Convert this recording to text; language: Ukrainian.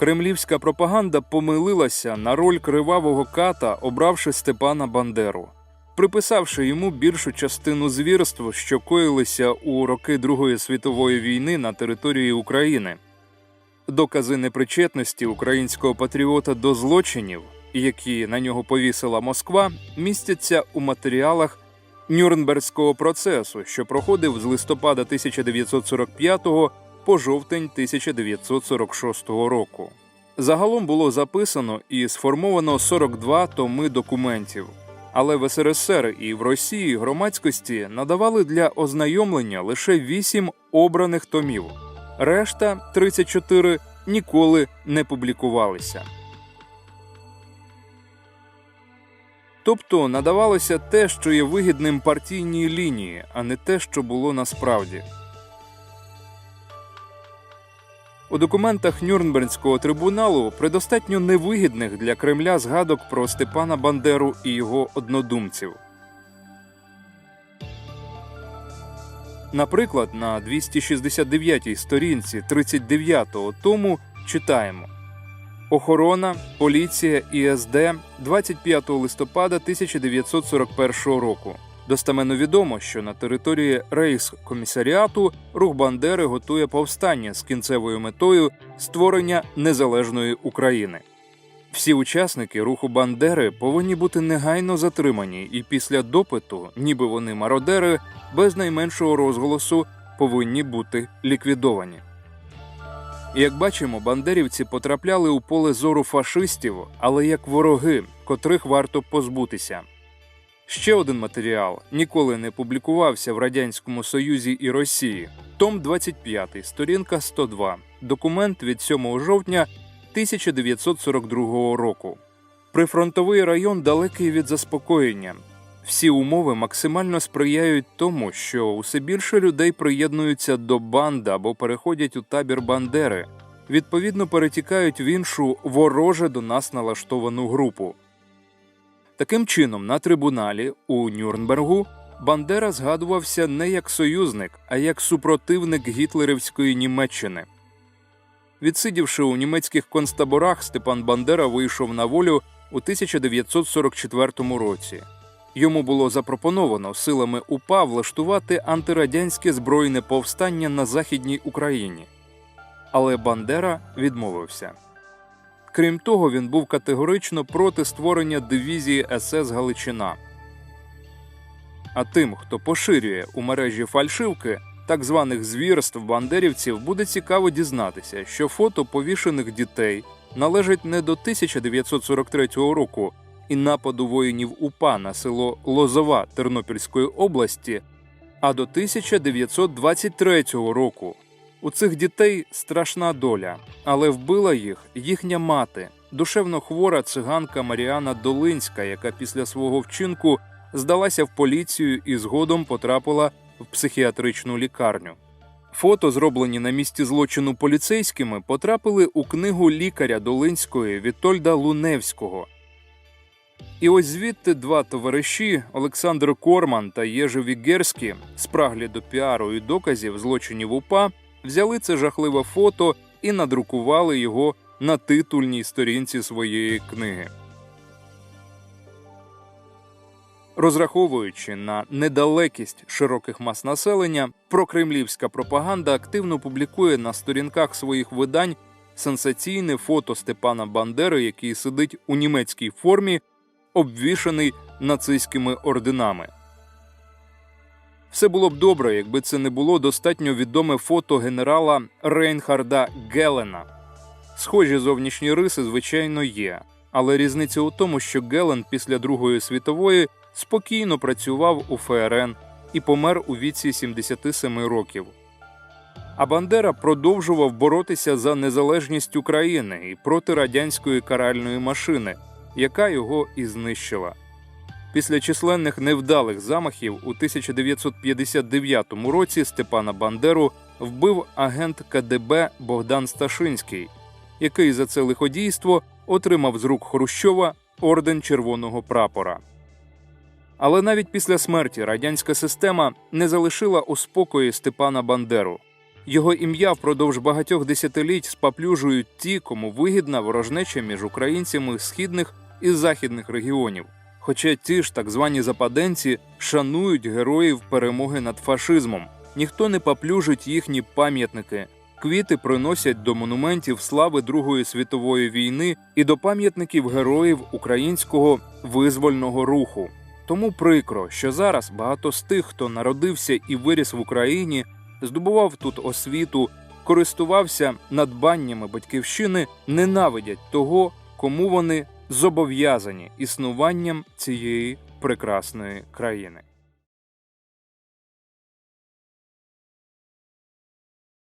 Кремлівська пропаганда помилилася на роль кривавого ката, обравши Степана Бандеру, приписавши йому більшу частину звірств, що коїлися у роки Другої світової війни на території України. Докази непричетності українського патріота до злочинів, які на нього повісила Москва, містяться у матеріалах Нюрнберзького процесу, що проходив з листопада 1945 по жовтень 1946 року. Загалом було записано і сформовано 42 томи документів. Але в СРСР і в Росії громадськості надавали для ознайомлення лише 8 обраних томів. Решта 34 ніколи не публікувалися. Тобто надавалося те, що є вигідним партійній лінії, а не те, що було насправді. У документах Нюрнберзького трибуналу предостатньо невигідних для Кремля згадок про Степана Бандеру і його однодумців. Наприклад, на 269-й сторінці 39-го тому читаємо Охорона, поліція і СД 25 листопада 1941 року. Достеменно відомо, що на території Рейхскомісаріату рух Бандери готує повстання з кінцевою метою створення незалежної України. Всі учасники руху Бандери повинні бути негайно затримані, і після допиту, ніби вони мародери, без найменшого розголосу повинні бути ліквідовані. Як бачимо, бандерівці потрапляли у поле зору фашистів, але як вороги, котрих варто позбутися. Ще один матеріал ніколи не публікувався в Радянському Союзі і Росії. Том 25, сторінка 102, документ від 7 жовтня 1942 року. Прифронтовий район далекий від заспокоєння. Всі умови максимально сприяють тому, що усе більше людей приєднуються до банд або переходять у табір Бандери, відповідно перетікають в іншу вороже до нас налаштовану групу. Таким чином, на трибуналі у Нюрнбергу Бандера згадувався не як союзник, а як супротивник гітлерівської Німеччини. Відсидівши у німецьких концтаборах, Степан Бандера вийшов на волю у 1944 році. Йому було запропоновано силами УПА влаштувати антирадянське збройне повстання на Західній Україні. Але Бандера відмовився. Крім того, він був категорично проти створення дивізії СС Галичина. А тим, хто поширює у мережі фальшивки так званих звірств бандерівців, буде цікаво дізнатися, що фото повішених дітей належать не до 1943 року і нападу воїнів УПА на село Лозова Тернопільської області, а до 1923 року. У цих дітей страшна доля, але вбила їх їхня мати, душевно хвора циганка Маріана Долинська, яка після свого вчинку здалася в поліцію і згодом потрапила в психіатричну лікарню. Фото, зроблені на місці злочину поліцейськими, потрапили у книгу лікаря Долинської Вітольда Луневського. І ось звідти два товариші Олександр Корман та Єжи Вігерські, спраглі до піару і доказів злочинів УПА, взяли це жахливе фото і надрукували його на титульній сторінці своєї книги. Розраховуючи на недалекість широких мас населення, прокремлівська пропаганда активно публікує на сторінках своїх видань сенсаційне фото Степана Бандери, який сидить у німецькій формі, обвішаний нацистськими орденами. Все було б добре, якби це не було достатньо відоме фото генерала Рейнхарда Гелена. Схожі зовнішні риси, звичайно, є, але різниця у тому, що Гелен після Другої світової спокійно працював у ФРН і помер у віці 77 років. А Бандера продовжував боротися за незалежність України і проти радянської каральної машини, яка його і знищила. Після численних невдалих замахів у 1959 році Степана Бандеру вбив агент КДБ Богдан Сташинський, який за це лиходійство отримав з рук Хрущова орден Червоного прапора. Але навіть після смерті радянська система не залишила у спокої Степана Бандеру. Його ім'я впродовж багатьох десятиліть спаплюжують ті, кому вигідна ворожнеча між українцями східних і західних регіонів. Хоча ті ж так звані западенці шанують героїв перемоги над фашизмом, ніхто не поплюжить їхні пам'ятники. Квіти приносять до монументів слави Другої світової війни і до пам'ятників героїв українського визвольного руху. Тому прикро, що зараз багато з тих, хто народився і виріс в Україні, здобував тут освіту, користувався надбаннями батьківщини, ненавидять того, кому вони зобов'язані існуванням цієї прекрасної країни.